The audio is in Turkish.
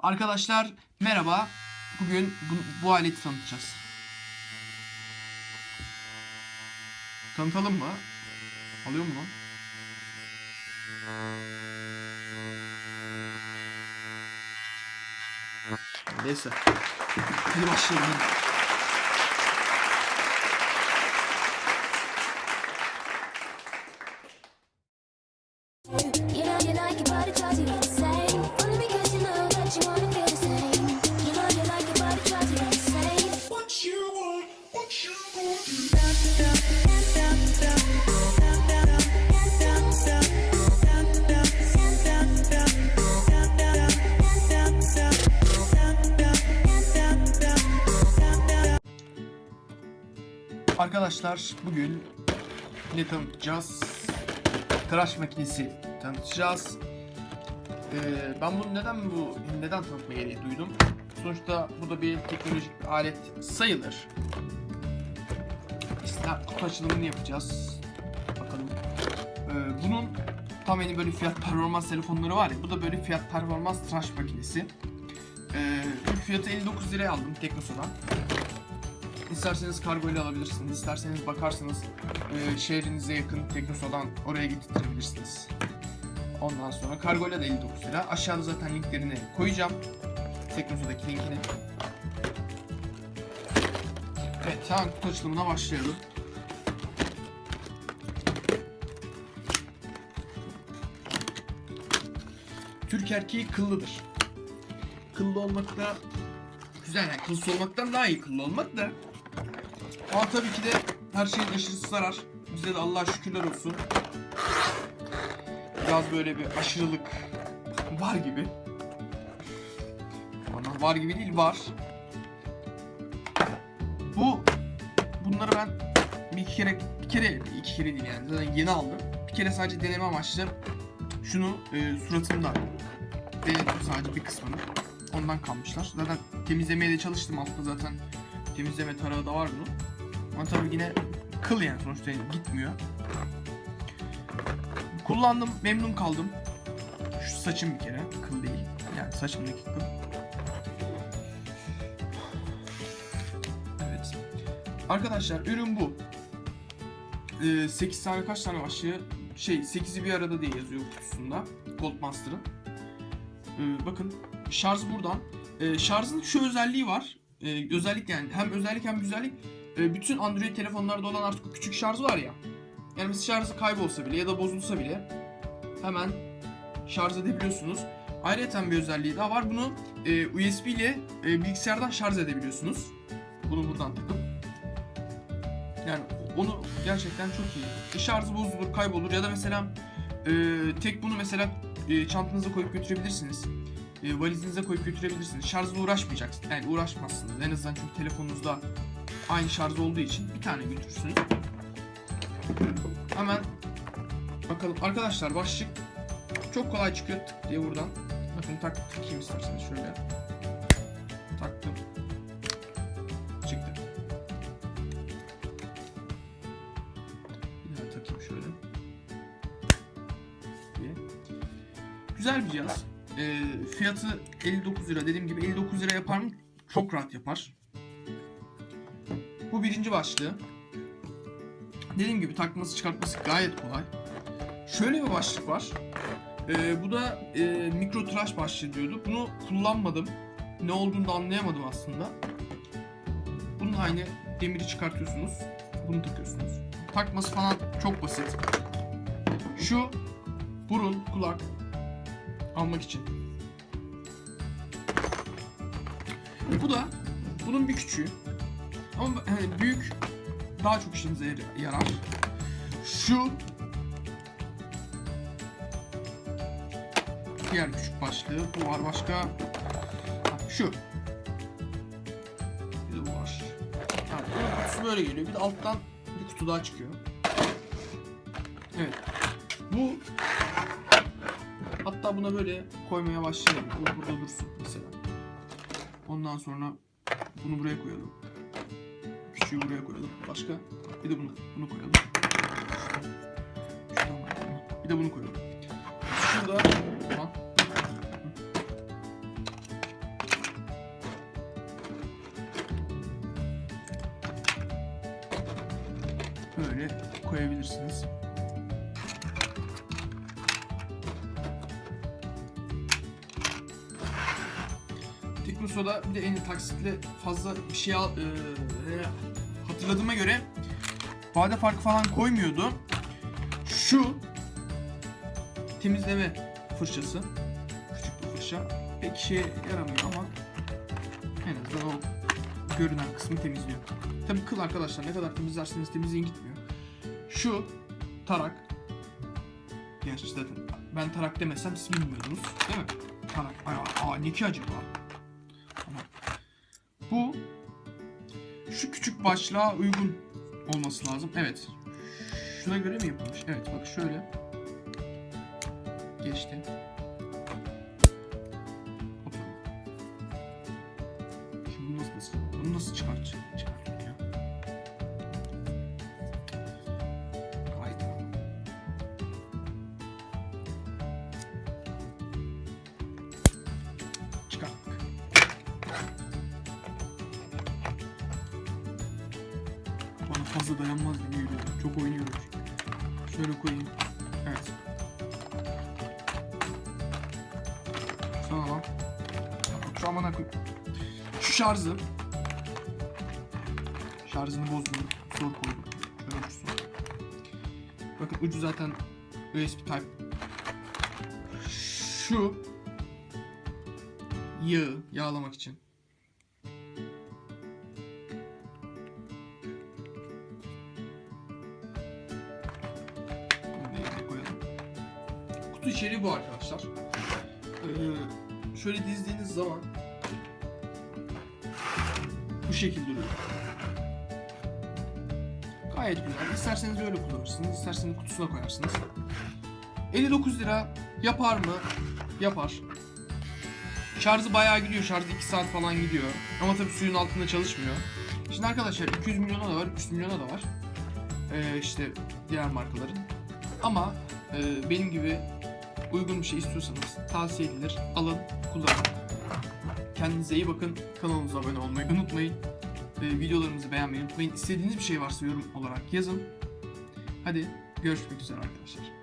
Arkadaşlar merhaba. Bugün bu, bu aleti tanıtacağız. Tanıtalım mı? Alıyor mu lan? Neyse. Hadi başlayalım. Arkadaşlar bugün ne tanıtacağız? Tıraş makinesi tanıtacağız. Ee, ben bunu neden bu neden tanıtma gereği duydum? Sonuçta bu da bir teknolojik alet sayılır. İşte kutu açılımını yapacağız. Bakalım. Ee, bunun tam yeni böyle fiyat performans telefonları var ya. Bu da böyle fiyat performans tıraş makinesi. Ee, fiyatı 59 liraya aldım Teknosa'dan. İsterseniz kargo ile alabilirsiniz. İsterseniz bakarsınız e, şehrinize yakın Teknosa'dan oraya getirebilirsiniz. Ondan sonra kargo ile de 59 lira. Aşağıda zaten linklerini koyacağım. Teknosa'daki linkini. Evet, hemen kutu açılımına başlayalım. Türk erkeği kıllıdır. Kıllı olmak da güzel yani kılsız olmaktan daha iyi kıllı olmak da. Ama tabii ki de her şeyin aşırısı zarar. Bize de Allah'a şükürler olsun. Biraz böyle bir aşırılık var gibi. Bana var gibi değil var. Bu bunları ben bir iki kere bir kere iki kere değil yani zaten yeni aldım. Bir kere sadece deneme amaçlı şunu e, suratımda denedim sadece bir kısmını. Ondan kalmışlar. Zaten temizlemeye de çalıştım altta zaten temizleme tarağı da var bunun. Ama tabii yine kıl yani sonuçta gitmiyor. Kullandım, memnun kaldım. Şu saçım bir kere, kıl değil. Yani saçımdaki kıl. Evet. Arkadaşlar ürün bu. Ee, 8 tane kaç tane başlığı? Şey 8'i bir arada diye yazıyor kutusunda. Goldmaster'ın. Ee, bakın şarj buradan. Ee, şarjın şu özelliği var. Ee, özellik yani hem özellik hem güzellik. Ee, bütün Android telefonlarda olan artık küçük şarj var ya. Yani mesela şarjı kaybolsa bile ya da bozulsa bile hemen şarj edebiliyorsunuz. Ayrıca bir özelliği daha var. Bunu e, USB ile e, bilgisayardan şarj edebiliyorsunuz. Bunu buradan takıp. Yani onu gerçekten çok iyi. E, şarjı bozulur, kaybolur ya da mesela e, tek bunu mesela e, çantanıza koyup götürebilirsiniz. E, valizinize koyup götürebilirsiniz. Şarjla uğraşmayacaksınız. Yani uğraşmazsınız. En azından çünkü telefonunuzda aynı şarj olduğu için bir tane götürürsünüz. Hemen bakalım. Arkadaşlar başlık çok kolay çıkıyor tık diye buradan. Bakın tak takayım isterseniz şöyle. Taktım. Çıktı. Bir daha takayım şöyle. Diye. Güzel bir cihaz. Ee, fiyatı 59 lira. Dediğim gibi 59 lira yapar mı? Çok rahat yapar. Bu birinci başlığı. Dediğim gibi takması çıkartması gayet kolay. Şöyle bir başlık var. Ee, bu da e, mikro tıraş başlığı diyordu. Bunu kullanmadım. Ne olduğunu da anlayamadım aslında. Bunun aynı demiri çıkartıyorsunuz. Bunu takıyorsunuz. Takması falan çok basit. Şu burun, kulak almak için. Bu da bunun bir küçüğü. Ama hani büyük daha çok işinize yar- yarar. Şu diğer küçük başlığı. Bu var başka. Şu. Bir de bu var. Yani böyle geliyor. Bir de alttan bir kutu daha çıkıyor. Evet. Bu hatta buna böyle koymaya başlayalım. Bu burada dursun mesela. Ondan sonra bunu buraya koyalım. Şuyu buraya koyalım. Başka? Bir de bunu, bunu koyalım. Şuradan koyalım. Bir de bunu koyalım. Şurada tamam. Böyle koyabilirsiniz. Teknoso'da bir de en taksitle fazla bir şey al, e, e, hatırladığıma göre vade farkı falan koymuyordu. Şu temizleme fırçası, küçük bir fırça pek işe yaramıyor ama en azından o görünen kısmı temizliyor. Tabii kıl arkadaşlar ne kadar temizlerseniz temizliğin gitmiyor. Şu tarak. Gerçi zaten ben tarak demesem siz bilmiyordunuz değil mi? Tarak. Ay, aa, ne ki acaba? Tamam. Bu şu küçük başlığa uygun olması lazım. Evet. Şuna göre mi yapılmış? Evet bak şöyle. Geçti. Hop. Şimdi bunu nasıl, bunu nasıl çıkartacağım? Fazla dayanmaz gibi geliyor. Çok oynuyorum çünkü. Şöyle koyayım. Evet. Sana lan. Şu an bana koy. Şu şarjı. Şarjını bozdum. Zor koydum. Şöyle uçsun. Bakın ucu zaten USB Type. Şu yağı yağlamak için. İçeriği bu arkadaşlar. Ee, şöyle dizdiğiniz zaman bu şekilde duruyor. Gayet güzel. İsterseniz öyle kullanırsınız, isterseniz kutusuna koyarsınız. 59 lira yapar mı? Yapar. Şarjı bayağı gidiyor. Şarjı 2 saat falan gidiyor. Ama tabii suyun altında çalışmıyor. Şimdi arkadaşlar 200 milyona da var, 300 milyona da var. Ee, işte diğer markaların. Ama e, benim gibi uygun bir şey istiyorsanız tavsiye edilir. Alın, kullanın. Kendinize iyi bakın. Kanalımıza abone olmayı unutmayın. Ee, videolarımızı beğenmeyi unutmayın. İstediğiniz bir şey varsa yorum olarak yazın. Hadi görüşmek üzere arkadaşlar.